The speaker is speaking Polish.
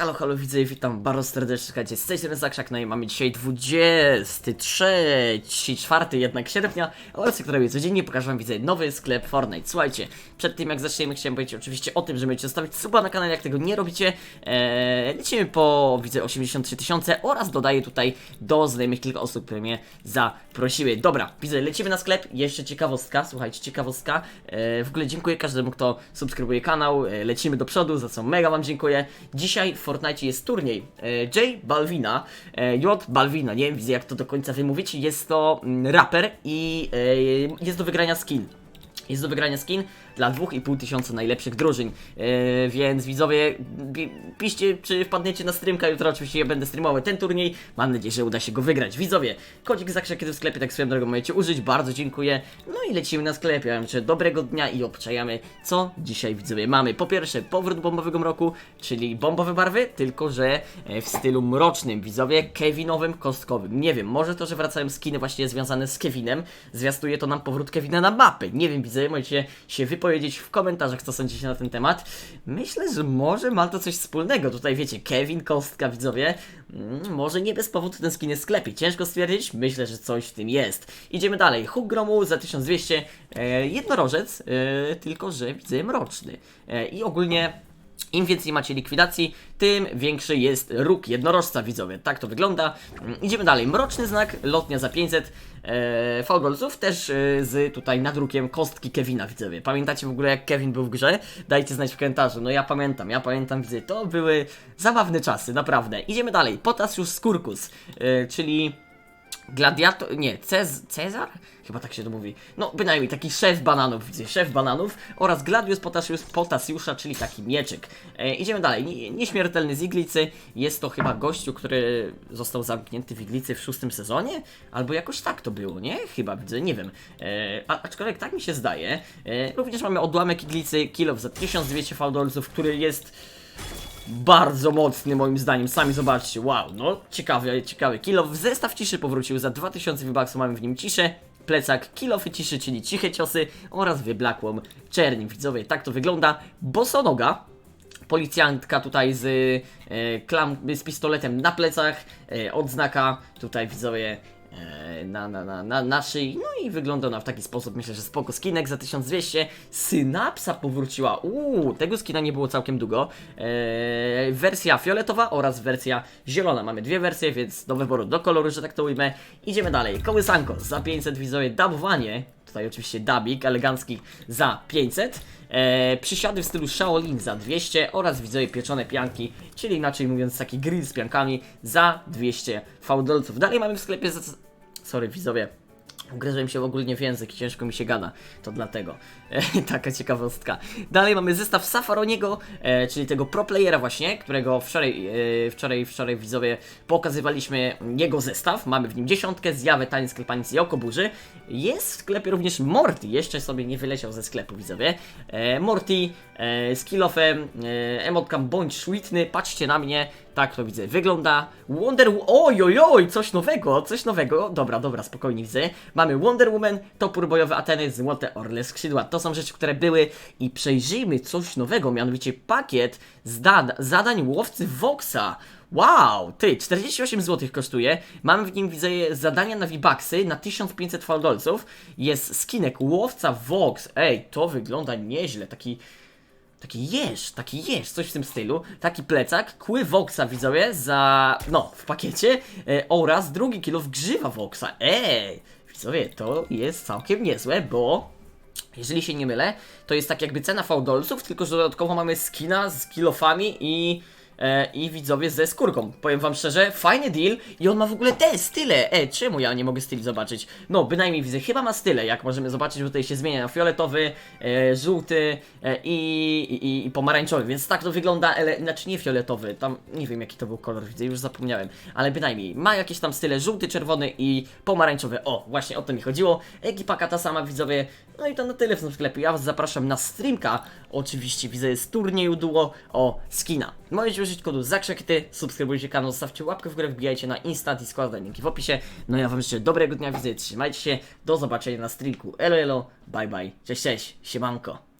Halo, halo, widzę i witam bardzo serdecznie, słuchajcie, z tej strony Zakrzak, no i mamy dzisiaj 23, 4 jednak sierpnia oraz robię codziennie, pokażę wam, widzę, nowy sklep Fortnite. Słuchajcie, przed tym jak zaczniemy, chciałem powiedzieć oczywiście o tym, że możecie zostawić suba na kanale, jak tego nie robicie, eee, lecimy po, widzę, 83 tysiące oraz dodaję tutaj do znajomych kilka osób, które mnie zaprosiły. Dobra, widzę, lecimy na sklep, jeszcze ciekawostka, słuchajcie, ciekawostka, eee, w ogóle dziękuję każdemu, kto subskrybuje kanał, e, lecimy do przodu, za co mega wam dziękuję. Dzisiaj Fortnite jest turniej e, J Balvina, e, J Balvina, nie wiem widzę jak to do końca wymówić, jest to mm, raper i e, jest do wygrania skin. Jest do wygrania skin dla 2,5 tysiąca najlepszych drużyn, e, więc widzowie, pi- piszcie czy wpadniecie na streamka, jutro oczywiście ja będę streamował ten turniej, mam nadzieję, że uda się go wygrać. Widzowie, kodzik zakrzak kiedy w sklepie, tak swoją drogą możecie użyć, bardzo dziękuję. No i lecimy na sklep, ja życzę dobrego dnia i obczajamy, co dzisiaj widzowie mamy. Po pierwsze, powrót bombowego mroku, czyli bombowe barwy, tylko że e, w stylu mrocznym, widzowie, Kevinowym, kostkowym. Nie wiem, może to, że wracają skiny właśnie związane z Kevinem, zwiastuje to nam powrót Kevina na mapy. Nie wiem, widzowie, możecie się wypowiedzieć w komentarzach, co sądzicie na ten temat. Myślę, że może ma to coś wspólnego. Tutaj wiecie, Kevin, kostka, widzowie, mm, może nie bez powodu ten skin jest sklepie. Ciężko stwierdzić, myślę, że coś w tym jest. Idziemy dalej. Huk gromu za 1200, e, jednorożec, e, tylko że widzę mroczny. E, I ogólnie im więcej macie likwidacji, tym większy jest róg jednorożca, widzowie. Tak to wygląda. Mm, Idziemy dalej. Mroczny znak, lotnia za 500 e, fałdolców, też e, z tutaj nadrukiem kostki Kevina, widzowie. Pamiętacie w ogóle jak Kevin był w grze? Dajcie znać w komentarzu. No ja pamiętam, ja pamiętam, widzę. To były zabawne czasy, naprawdę. Idziemy dalej. Potassius Skurkus, e, czyli Gladiator, nie, Cez, Cezar? Chyba tak się to mówi. No, bynajmniej taki szef bananów, widzę, szef bananów oraz Gladius Potasius, Potasiusza, czyli taki mieczyk. E, idziemy dalej. Nie, nieśmiertelny z iglicy. Jest to chyba gościu, który został zamknięty w iglicy w szóstym sezonie? Albo jakoś tak to było, nie? Chyba widzę, nie wiem. E, a, aczkolwiek tak mi się zdaje. E, również mamy odłamek iglicy, kilof za 1200 faldolców, który jest bardzo mocny moim zdaniem, sami zobaczcie, wow, no ciekawy, ciekawy kilof, zestaw ciszy powrócił. Za 2000 V-Bucksów, mamy w nim ciszę, plecak, kilofy ciszy, czyli ciche ciosy oraz wyblakłą czerń, widzowie, tak to wygląda, bosonoga, policjantka tutaj z, e, klam, z pistoletem na plecach, e, odznaka. Tutaj widzowie na, na, na, na, na szyi, no i wygląda ona w taki sposób, myślę, że spoko, skinek za 1200, synapsa powróciła, uuu, tego skina nie było całkiem długo, e, wersja fioletowa oraz wersja zielona, mamy dwie wersje, więc do wyboru, do koloru, że tak to ujmę, idziemy dalej, kołysanko za 500 widzowie, dabowanie, tutaj oczywiście dabik elegancki za 500, e, przysiady w stylu Shaolin za 200 oraz widzowie pieczone pianki, czyli inaczej mówiąc taki grill z piankami za 200 fałdolców. Dalej mamy w sklepie za... Sorry widzowie, Ugryzłem się ogólnie w język i ciężko mi się gada, to dlatego. E, taka ciekawostka. Dalej mamy zestaw Safaroniego, e, czyli tego pro playera właśnie, którego wczoraj, e, wczoraj, wczoraj widzowie pokazywaliśmy jego zestaw. Mamy w nim dziesiątkę, zjawę, taniec, sklepanic i okoburzy. Jest w sklepie również Morty, jeszcze sobie nie wyleciał ze sklepu widzowie. E, Morty e, z kilofem, e, emotkam bądź sweetny, patrzcie na mnie, tak to widzę, wygląda. Wonder Wo- oj, oj, oj, coś nowego, coś nowego. Dobra, dobra, spokojnie widzę. Mamy Wonder Woman, topór bojowy Ateny, złote orle skrzydła. To są rzeczy, które były i przejrzyjmy coś nowego, mianowicie pakiet zda- zadań łowcy Voxa. Wow, ty, 48 zł kosztuje. Mamy w nim, widzę, zadania na V-Bucksy na 1500 faldolców. Jest skinek łowca Vox. Ej, to wygląda nieźle, taki... Taki jeż, taki jeż, coś w tym stylu. Taki plecak, kły Voxa widzowie za, no, w pakiecie e, oraz drugi kilo grzywa Voxa. Ej, widzowie, to jest całkiem niezłe, bo jeżeli się nie mylę, to jest tak jakby cena fałdolców, tylko że dodatkowo mamy skina z kilofami i e, i widzowie ze skórką. Powiem wam szczerze, fajny deal i on ma w ogóle te style. E, czemu ja nie mogę styl zobaczyć? No, bynajmniej widzę, chyba ma style, jak możemy zobaczyć, bo tutaj się zmienia na fioletowy, e, żółty e, i, i, i pomarańczowy, więc tak to wygląda, ale znaczy nie fioletowy, tam nie wiem jaki to był kolor, widzę, już zapomniałem, ale bynajmniej ma jakieś tam style żółty, czerwony i pomarańczowy. O, właśnie o to mi chodziło. Ekipaka ta sama, widzowie. No i to na tyle w tym sklepie. Ja was zapraszam na streamka. Oczywiście widzę z turnieju duo o skina. Możecie użyć kodu zakrzekty, subskrybujcie kanał, zostawcie łapkę w górę, wbijajcie na Insta, Discorda, linki w opisie. No ja wam życzę dobrego dnia, widzę, trzymajcie się, do zobaczenia na streamku. Elo, elo, bye bye, cześć, cześć, siemanko.